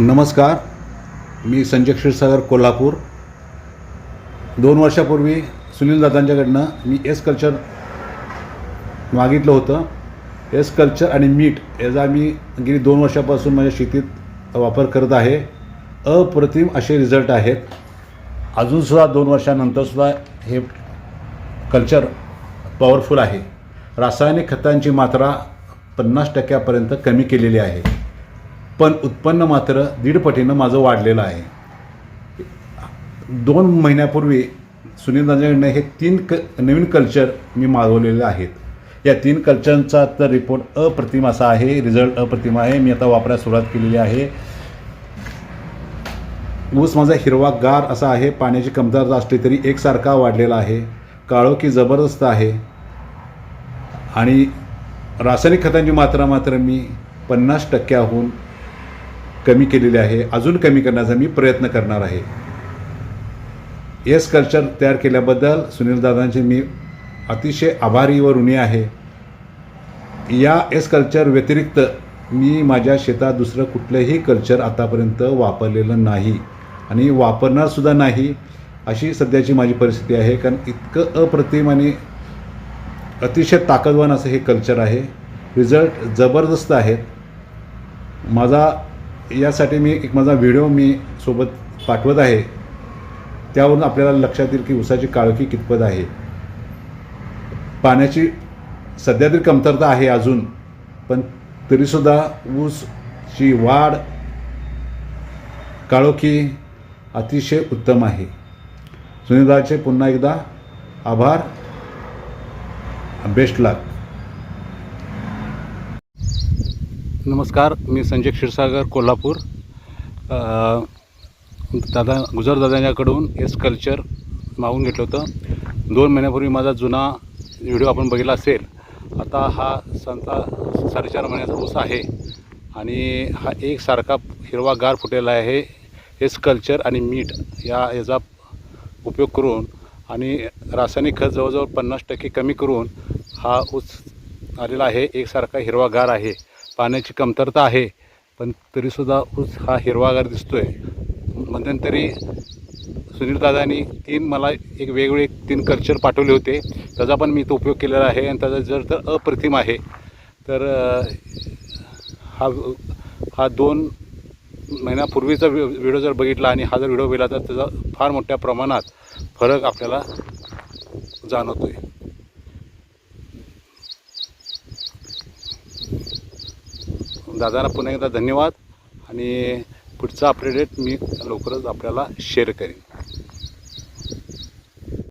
नमस्कार. मी संजय क्षीरसागर कोल्हापूर. दोन वर्षापूर्वी सुनील दादांच्याकडनं मी एस कल्चर मागितलं होतं. एस कल्चर आणि मीठ याचा मी गेली दोन वर्षापासून माझ्या शेतीत वापर करत आहे अप्रतिम असे रिझल्ट आहेत. अजूनसुद्धा दोन वर्षानंतरसुद्धा हे कल्चर पॉवरफुल आहे. रासायनिक खतांची मात्रा पन्नास टक्क्यापर्यंत कमी केलेली आहे. पण उत्पन्न मात्र दीडपटीनं माझं वाढलेलं आहे. दोन महिन्यापूर्वी सुनील दादांकडनं हे तीन क नवीन कल्चर मी मागवलेले आहेत. या तीन कल्चरचा तर रिपोर्ट अप्रतिम असा आहे रिझल्ट अप्रतिम आहे. मी आता वापरायला सुरुवात केलेली आहे. ऊस माझा हिरवा गार असा आहे पाण्याची कमतरता असली तरी एकसारखा वाढलेला आहे. काळोखी जबरदस्त आहे. आणि रासायनिक खतांची मात्रा मात्र मी पन्नास टक्क्याहून कमी केलेली आहे अजून कमी करण्याचा मी प्रयत्न करणार आहे. येस कल्चर तयार केल्याबद्दल सुनील दादांचे मी अतिशय आभारी व ऋणी आहे. या एस कल्चर व्यतिरिक्त मी माझ्या शेतात दुसरं कुठलंही कल्चर आतापर्यंत वापरलेलं नाही आणि वापरणारसुद्धा नाही अशी सध्याची माझी परिस्थिती आहे कारण इतकं अप्रतिम आणि अतिशय ताकदवान असं हे कल्चर आहे. रिझल्ट जबरदस्त आहेत. माझा यासाठी मी एक माझा व्हिडिओ मी सोबत पाठवत आहे. त्यावरून आपल्याला लक्षात येईल की ऊसाची काळखी कितपत आहे. पाण्याची सध्या तरी कमतरता आहे अजून पण तरीसुद्धा ऊसची वाढ काळोखी अतिशय उत्तम आहे. सुनीलदाचे पुन्हा एकदा आभार. Best luck. नमस्कार मी संजय क्षीरसागर कोल्हापूर. दादा गुजर दादांच्याकडून एस कल्चर मागून घेतलं होतं. दोन महिन्यापूर्वी माझा जुना व्हिडिओ आपण बघितला असेल. आता हा संता साडेचार महिन्याचा ऊस आहे आणि हा एकसारखा हिरवा गार फुटेला आहे एस कल्चर आणि मीठ या याचा उपयोग करून आणि रासायनिक खत जवळजवळ पन्नास टक्के कमी करून हा ऊस आलेला आहे. एकसारखा हिरवागार आहे. पाण्याची कमतरता आहे पण तरीसुद्धा ऊस हा हिरवागार दिसतो आहे मध्यंतरी सुनील दादांनी तीन मला एक वेगवेगळे तीन कल्चर पाठवले होते. त्याचा पण मी तो उपयोग केलेला आहे आणि त्याचा जर तर अप्रतिम आहे. तर हा हा दोन महिन्यापूर्वीचा व्हिडिओ जर बघितला आणि हा जर व्हिडिओ बघितला तर त्याचा फार मोठ्या प्रमाणात फरक आपल्याला जाणवतो आहे दादाला पुन्हा एकदा धन्यवाद. आणि पुढचा अपडेट मी लवकरच आपल्याला शेअर करेन.